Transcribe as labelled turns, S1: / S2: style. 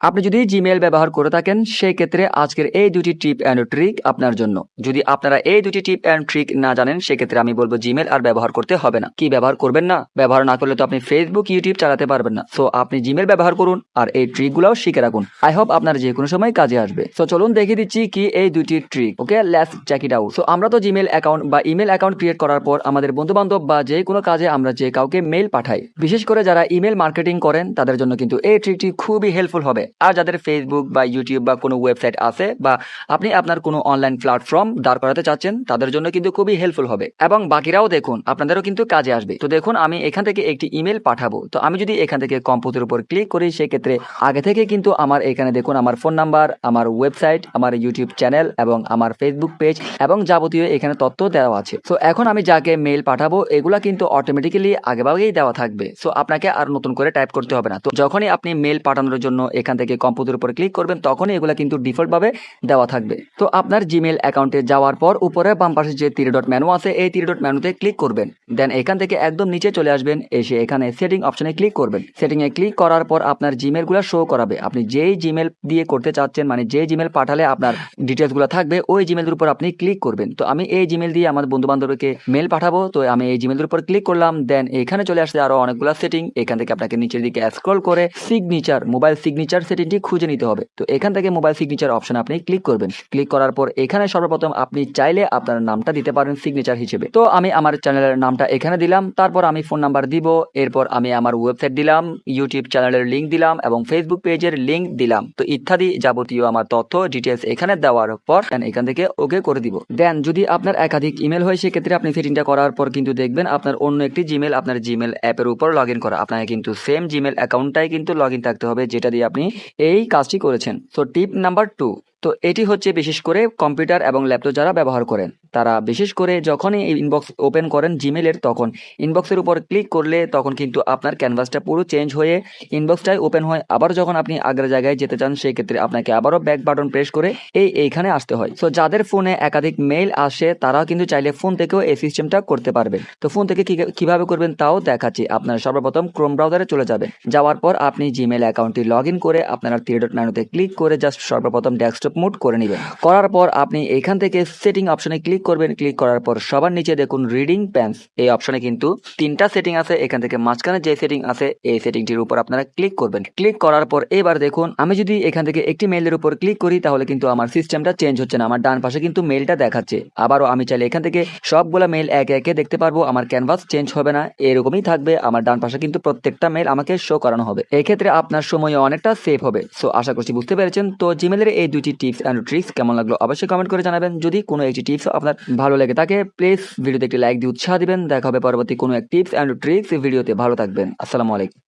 S1: আপনি যদি জিমেল ব্যবহার করে থাকেন সেই ক্ষেত্রে আজকের এই দুটি টিপ অ্যান্ড ট্রিক আপনার জন্য। যদি আপনারা এই দুটি টিপ অ্যান্ড ট্রিক না জানেন, সেক্ষেত্রে আমি বলব জিমেল আর ব্যবহার করতে হবে না। কি ব্যবহার করবেন না? ব্যবহার না করলে তো আপনি ফেসবুক ইউটিউব চালাতে পারবেন না। সো আপনি জিমেল ব্যবহার করুন আর এই ট্রিকগুলোও শিখে রাখুন। আই হোপ আপনার যে কোনো সময় কাজে আসবে। সো চলুন দেখিয়ে দিচ্ছি কি এই দুটি trick okay let's check it out so আমরা তো জিমেল অ্যাকাউন্ট বা ইমেল অ্যাকাউন্ট ক্রিয়েট করার পর আমাদের বন্ধু বান্ধব বা যে কোনো কাজে আমরা যে কাউকে মেল পাঠাই। বিশেষ করে যারা ইমেল মার্কেটিং করেন, তাদের জন্য কিন্তু এই ট্রিকটি খুবই হেল্পফুল হবে। আর যাদের ফেসবুক বা ইউটিউব বা কোনো ওয়েবসাইট আছে বা আপনি আপনার কোনো অনলাইন প্ল্যাটফর্ম দাঁড় করাতে চাচ্ছেন, তাদের জন্য কিন্তু খুবই হেল্পফুল হবে। এবং বাকিরাও দেখুন, আপনাদেরও কিন্তু কাজে আসবে। তো দেখুন, আমি এখান থেকে একটি ইমেল পাঠাবো। তো আমি যদি এখান থেকে কম্পিউটার উপর ক্লিক করি, সেক্ষেত্রে আগে থেকে কিন্তু আমার এখানে দেখুন, আমার ফোন নাম্বার আমার ওয়েবসাইট আমার ইউটিউব চ্যানেল এবং আমার ফেসবুক পেজ এবং যাবতীয় এখানে তথ্য দেওয়া আছে। তো এখন আমি যাকে মেল পাঠাবো, এগুলা কিন্তু অটোমেটিক্যালি আগেভাগেই দেওয়া থাকবে। সো আপনাকে আর নতুন করে টাইপ করতে হবে না। তো যখনই আপনি মেল পাঠানোর জন্য এখান থেকে কম্পিউটার উপর ক্লিক করবেন, তখনই এগুলা কিন্তু ডিফল্ট ভাবে দেওয়া থাকবে। তো আপনার জিমেল অ্যাকাউন্টে যাওয়ার পর উপরে বাম পাশে যে তিরি ডট মেনু আছে, এই তিরি ডট মেনুতে ক্লিক করবেন। দেন এখান থেকে একদম নিচে চলে আসবেন, এসে এখানে সেটিং অপশনে ক্লিক করবেন। সেটিং এ ক্লিক করার পর আপনার জিমেলগুলো শো করাবে। আপনি যেই জিমেল দিয়ে করতে চাচ্ছেন মানে যে জিমেল পাঠালে আপনার ডিটেলসগুলো থাকবে, ওই জিমেলের উপর আপনি ক্লিক করবেন। তো আমি এই জিমেল দিয়ে আমার বন্ধু বান্ধবকে মেল পাঠাবো। তো আমি এই জিমেলের উপর ক্লিক করলাম। দেন এখানে চলে আসছে আরও অনেকগুলো সেটিং এখান থেকে আপনাকে নিচের দিকে স্ক্রল করে সিগনেচার মোবাইল সিগনেচার সেটিংটি খুঁজে নিতে হবে। তো এখান থেকে মোবাইল সিগনেচার অপশন আপনি ক্লিক করবেন। ক্লিক করার পর এখানে সর্বপ্রথম আপনি চাইলে আপনার নামটা দিতে পারেন সিগনেচার হিসেবে। তো আমি আমার চ্যানেলের নামটা এখানে দিলাম। তারপর আমি ফোন নাম্বার দিব। এরপর আমি আমার ওয়েবসাইট দিলাম ইউটিউব চ্যানেলের লিঙ্ক দিলাম এবং ফেসবুক পেজের লিঙ্ক দিলাম। তো ইত্যাদি যাবতীয় আমার তথ্য ডিটেলস এখানে দেওয়ার পর এখান থেকে ওকে করে দিব। দেন যদি আপনার একাধিক ইমেল হয়, সেক্ষেত্রে আপনি সেটিংটা করার পর কিন্তু দেখবেন আপনার অন্য একটি জিমেল আপনার জিমেল অ্যাপের উপর লগ করা। আপনাকে কিন্তু সেম জিমেল অ্যাকাউন্টটাই কিন্তু লগ থাকতে হবে, যেটা দিয়ে আপনি এই কাজটি করেছেন। তো টিপ নাম্বার টু তো এটি হচ্ছে বিশেষ করে কম্পিউটার এবং ল্যাপটপ যারা ব্যবহার করেন। তারা বিশেষ করে যখনই এই ইনবক্স ওপেন করেন জিমেলের তখন ইনবক্সের উপর ক্লিক করলে তখন কিন্তু আপনার ক্যানভাসটা পুরো চেঞ্জ হয়ে ইনবক্সটাই ওপেন হয়। আবার যখন আপনি আগের জায়গায় যেতে চান সেই ক্ষেত্রে আপনাকে আবারও ব্যাক বাটন প্রেস করে এই এইখানে আসতে হয়। তো যাদের ফোনে একাধিক মেইল আসে, তারাও কিন্তু চাইলে ফোন থেকেও এই সিস্টেমটা করতে পারবেন। তো ফোন থেকে কীভাবে করবেন তাও দেখাচ্ছি। আপনার সর্বপ্রথম ক্রোম ব্রাউজারে চলে যাবেন যাওয়ার পর আপনি জিমেল অ্যাকাউন্টটি লগ করে আপনার থ্রি ডট ক্লিক করে জাস্ট সর্বপ্রথম ডেস্কটপ মোড করে নেবেন। করার পর আপনি এখান থেকে সেটিং অপশনে ক্লিক করবেন। ক্লিক করার পর সবার নিচে দেখুন রিডিং প্যান্স এই অপশনে কিন্তু তিনটা সেটিং আছে। এখান থেকে মাঝখানে যে সেটিং আছে, এই সেটিংটির উপর আপনারা ক্লিক করবেন। ক্লিক করার পর এবার দেখুন, আমি যদি এখান থেকে একটি মেইলের উপর ক্লিক করি, তাহলে কিন্তু আমার সিস্টেমটা চেঞ্জ হচ্ছে না। আমার ডান পাশে কিন্তু মেইলটা দেখাচ্ছে। আবারও আমি চাইলে এখান থেকে সবগুলা মেইল একে একে দেখতে পারব। আমার ক্যানভাস চেঞ্জ হবে না। এরকমই থাকবে। আমার ডান পাশে কিন্তু প্রত্যেকটা মেইল আমাকে শো করানো হবে। এক্ষেত্রে আপনার সময় অনেকটা সেভ হবে। সো আশা করছি বুঝতে পেরেছেন। তো জিমেলের এই দুইটি টিপস অ্যান্ড ট্রিক্স কেমন লাগল অবশ্যই কমেন্ট করে জানাবেন। যদি কোনো একটি টিপস আপনার ভালো লাগে তাকে প্লিজ ভিডিওতে একটি লাইক দিয়ে উৎসাহ দিবেন। দেখা হবে পরবর্তী কোনো এক টিপস অ্যান্ড ট্রিক্স ভিডিওতে ভালো থাকবেন। আসসালামু আলাইকুম।